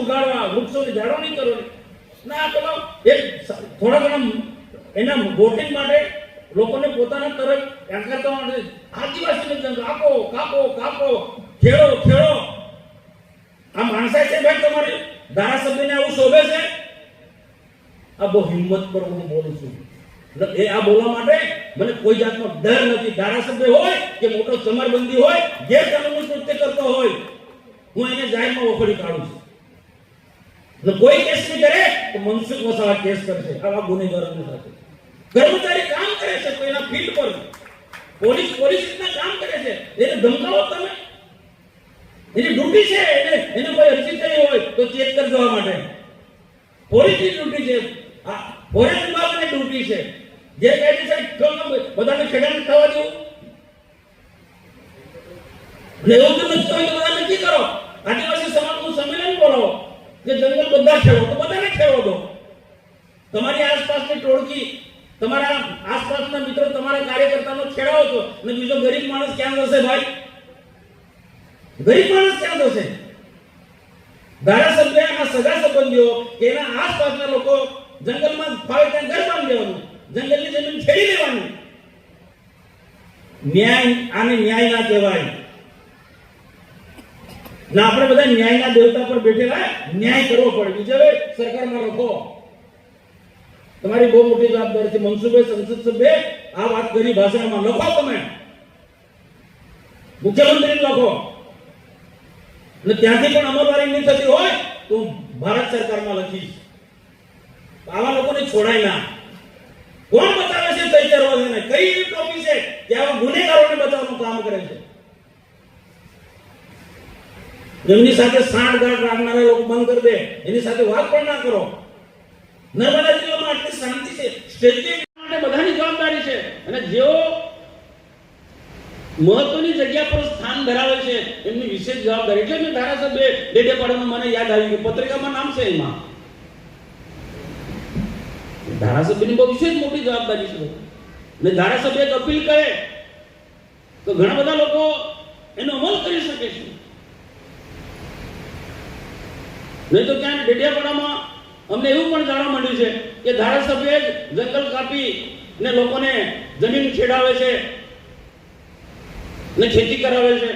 ઉગાડવા, વૃક્ષોની જાળવણી કરવાની. ના પેલો એક થોડા ઘણા એના વોટિંગ માટે લોકોને પોતાના તરફ આકર્ષવા માટે આદિવાસીને જંગલ આપો કાપો કાપો, ખેડો ખેડો. આ માણસાઈ છે ભાઈ તમારી, ધારાસભ્યને આવું શોભે છે? આ બહુ હિંમત પર હું બોલું છું. એ આ બોલવા માટે મને કોઈ જાતનો ડર નથી. ધારાસભ્ય હોય કે મોટો ચમરબંધી હોય ગેરકાનૂની કૃત્ય કરતો હોય, હું એને જાહેરમાં વખોડી કાઢું છું. એટલે કોઈ કેસ નહીં કરે, તો મનસુખ વસાવા કેસ કરશે. આવા ગુનેગારોની સાથે. કર્મચારી કામ કરે છે કોઈના ફીલ્ડ પર. પોલીસ પોલીસ રીતના કામ કરે છે. એને ધમકાવો તમે. એની ડ્યુટી છે, એને એને કોઈ અરજી થઈ હોય, તો ચેક કરી દેવા માટે. પોલીસની ડ્યુટી છે. આ ફોરેસ્ટ વિભાગની ડ્યુટી છે. જે કાયદેસર બધાને ખેડાણ થવા દેવું અને એવું તો નથી હોય તો બધા નક્કી કરો આદિવાસી સમાજનું સંમેલન બોલાવો કે જંગલ બધા ખેડો, તો બધાને ખેડો દો. તમારી આસપાસની ટોળકી, તમારા આસપાસના મિત્રો, તમારા કાર્યકર્તાનો ખેડાવો છો, અને બીજો ગરીબ માણસ ક્યાં જશે ભાઈ? ગરીબ માણસ ક્યાં જશે? ધારાસભ્ય, એના સગા સંબંધીઓ, કે એના આસપાસના લોકો જંગલમાં ફાવે ત્યાં ઘર બાંધી દેવાનું, જંગલની જમીન ખેડી લેવાનું. ન્યાય આને ન્યાય ના કહેવાય. ના, આપણે બધા ન્યાયના દેવતા પર બેઠેલા ન્યાય કરવો પડે. બીજે સરકારમાં લખો તમારી બહુ મોટી જવાબદારી છે. મનસુખભાઈ સંસદ સભ્ય આ વાત કરી ભાષામાં લખો તમે. મુખ્યમંત્રી લખો. અને ત્યાંથી પણ અમલવારી નહીં થતી હોય તો ભારત સરકારમાં લખીશ. આવા લોકોને છોડાય ના. કોણ બતાવે છે ચૈતર વસાવાને કઈ એવી ટોપી છે કે આવા ગુનેગારોને બતાવવાનું કામ કરે છે? એમની સાથે સાંઠગાંઠ રાખનારા લોકો બંધ કરી દે. એની સાથે વાત પણ ના કરો. નર્મદા જિલ્લામાં આટલી શાંતિ છે. સ્ટેચ્યુ માટે બધાની જવાબદારી છે. અને જેઓ મહત્વની જગ્યા પર સ્થાન ધરાવે છે, એમની વિશેષ જવાબદારી. એટલે મેં ધારાસભ્ય ડેડેપાડામાં મને યાદ આવી ગયું. પત્રિકામાં નામ છે એમાં. ધારાસભ્યની બહુ વિશેષ મોટી જવાબદારી છે. અને ધારાસભ્ય અપીલ કરે તો ઘણા બધા લોકો એનો અમલ કરી શકે છે. નહીં તો ક્યાંક ડેડિયાપાડામાં અમને એવું પણ જાણવા મળ્યું છે કે ધારાસભ્ય જંગલ કાપી ને લોકોને જમીન ખેડાવે છે ને ખેતી કરાવે છે.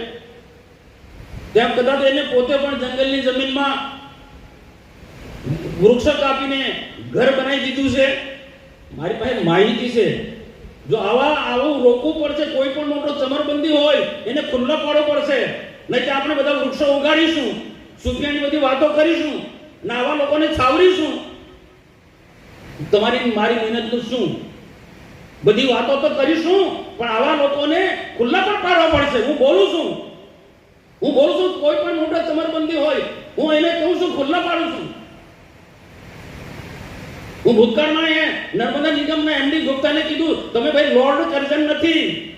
તેમ કદાચ એને પોતે પણ જંગલની જમીનમાં વૃક્ષો કાપીને ઘર બનાવી દીધું છે. મારી પાસે માહિતી છે. જો આવા આવું રોકવું પડશે, કોઈ પણ મોટો ચમરબંધી હોય, એને ખુલ્લો પાડવો પડશે. નહીં તો આપણે બધા વૃક્ષો ઉગાડીશું. સુફિયાની બધી વાતો કરીશું ના આવા લોકોને છાવરીશું. તમારી મારી મહેનતનું શું? બધી વાતો તો કરીશું, પણ આવા લોકોને ખુલ્લા પણ પાડવા પડશે. હું બોલું છું. હું બોલું છું, કોઈ પણ મોટો ચમરબંધી હોય, હું એને કહું છું, ખુલ્લા પાડું છું. હું ભૂતકાળમાં એ નર્મદા નિગમના એમડી ગુપ્તાને કીધું, તમે ભાઈ લોર્ડ કરજન નથી.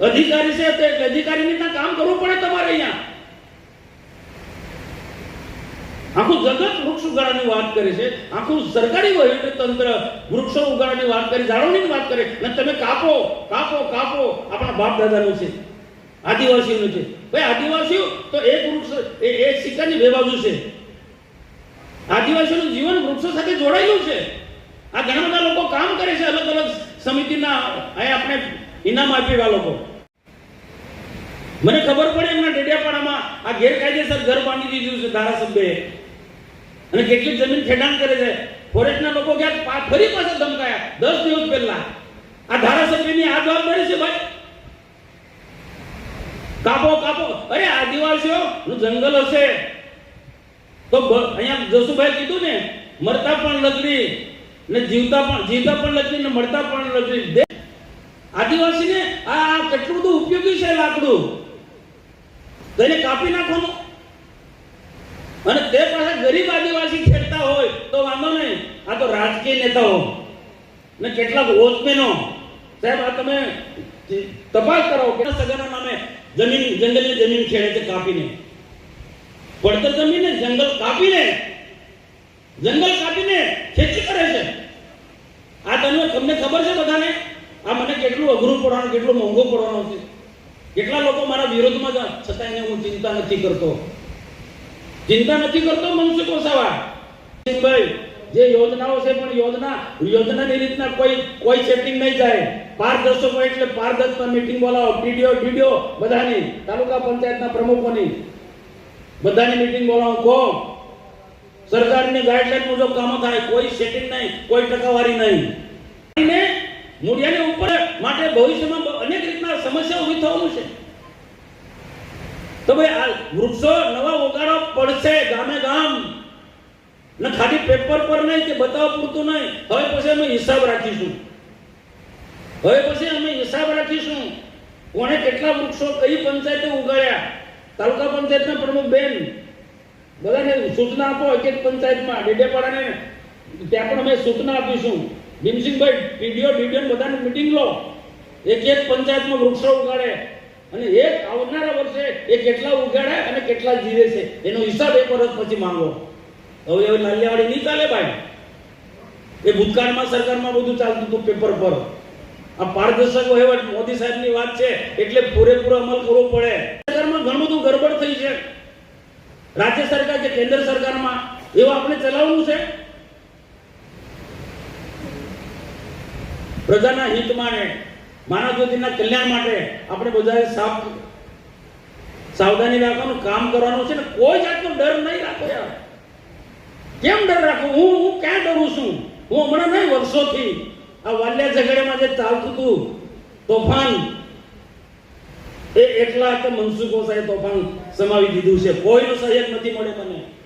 અધિકારી છે તે, અધિકારીની કામ કરવું પડે તમારે અહીંયા. આખું જગત વૃક્ષ ઉગાડવાની વાત કરે છે. આખું સરકારી તંત્ર વૃક્ષો ઉગાડવાની વાત કરે, જાળવણીની વાત કરે. અને તમે કાપો કાપો કાપો. આપણા બાપ દાદાનું છે આદિવાસીઓનું છે. ભાઈ, આદિવાસીઓ તો એક વૃક્ષ, એ એક સિક્કાની બે બાજુ છે. આદિવાસીઓનું જીવન વૃક્ષો સાથે જોડાયેલું છે. આ ઘણા બધા લોકો કામ કરે છે અલગ અલગ સમિતિના અહીં આપણે ઇનામ આપેલા લોકો. મને ખબર પડે એમના ડેડિયાપાડામાં આ ગેરકાયદેસર ઘર બાંધી દીધું છે ધારાસભ્યએ. અને કેટલી જમીન ખેડાણ કરે છે, ફોરેસ્ટના લોકો પા- ફરી પાછા ધમકાયા. દસ દિવસ પહેલા. આ ધારાસભ્યની આ જવાબદારી છે ભાઈ. કાપો કાપો. અરે, આદિવાસીઓ જંગલ હશે. તો અહીંયા જસુભાઈ કીધું ને, મરતા પણ લકડી ને જીવતા પણ જીવતા પણ લકડી ને મળતા પણ લકડી દે- આદિવાસીને આ આ કેટલું બધું ઉપયોગી છે લાકડું? તો એને કાપી નાખવાનું. અને તે પાછા ગરીબ આદિવાસી ખેડતા હોય તો વાંધો નહીં. આ તો રાજકીય નેતાઓ. ને કેટલાક વોચમેનો. સાહેબ, આ તમે તપાસ કરાવો કે સગાના નામે જમીન જંગલની જમીન ખેડે છે કાપીને. પડતર જમીને, જંગલ કાપીને જંગલ કાપીને ખેતી કરે છે. આ તમને તમને ખબર છે બધાને? આ મને કેટલું અઘરું પડવાનું, કેટલું મોંઘું પડવાનું છે. કેટલા લોકો મારા વિરોધમાં છતાં એને હું ચિંતા નથી કરતો. ચિંતા નથી કરતો મનસુખ વસાવા ભાઈ, જે યોજનાઓ છે પણ યોજના યોજનાની રીતના કોઈ કોઈ સેટિંગ નહીં જાય. પારદર્શકો એટલે પારદર્શક મીટિંગ બોલાવો ટીડીઓ ડીડીઓ બધાની, તાલુકા પંચાયતના પ્રમુખોની. બધાની મીટિંગ બોલાવો, કહો. સરકારની ગાઈડલાઈન મુજબ કામો થાય, કોઈ સેટિંગ નહીં, કોઈ ટકાવારી નહીં. મૂળિયાની ઉપર માટે ભવિષ્યમાં અનેક રીતના સમસ્યાઓ ઊભી થવાનું છે. તો ભાઈ આ વૃક્ષો નવા ઉગાડવા પડશે ગામે ગામ. ને ખાલી પેપર પર નહીં કે બતાવ પૂરતું નહીં. હવે પછી અમે હિસાબ રાખીશું. હવે પછી અમે હિસાબ રાખીશું. કોણે કેટલા વૃક્ષો કઈ પંચાયતે ઉગાડ્યા? તાલુકા પંચાયતના પ્રમુખ બેન, બધાને સૂચના આપો એક એક પંચાયતમાં. ડેડેપાડાને ત્યાં પણ અમે સૂચના આપીશું. ભીમસિંહભાઈ પીડીઓ ડીડીઓ બધાની મિટિંગ લો. એક એક પંચાયતમાં વૃક્ષો ઉગાડે. અને એક આવનારા વર્ષે એ કેટલા ઉગાડે અને કેટલા જીવે છે, એનો હિસાબ એક વર્ષ પછી માંગો. હવે હવે નાલિયાવાળી નહીં ચાલે ભાઈ? એ ભૂતકાળમાં, સરકારમાં બધું ચાલતું હતું, પેપર પર. આ પારદર્શક વહીવટ મોદી સાહેબની વાત છે, એટલે પૂરેપૂરો અમલ કરવો પડે. સરકારમાં ઘણું બધું ગરબડ થઈ છે. રાજ્ય સરકાર કે કેન્દ્ર સરકારમાં એવું આપણે ચલાવવું છે? પ્રજાના હિત માટે માનવ જ્યોતિના કલ્યાણ માટે આપણે બધાએ સાફ સાવધાની રાખવાનું, કામ કરવાનું છે ને કોઈ જાતનો ડર નહીં રાખો યાર. કેમ ડર રાખો? હું હું ક્યાં ડરું છું? હું હમણાં નહીં, વર્ષોથી. આ વાલ્યા ઝઘડામાં જે ચાલતું હતું, તોફાન. એ એટલા કે મનસુખો સાહેબ તોફાન સમાવી દીધું છે. કોઈનો સહયોગ નથી મળે મને.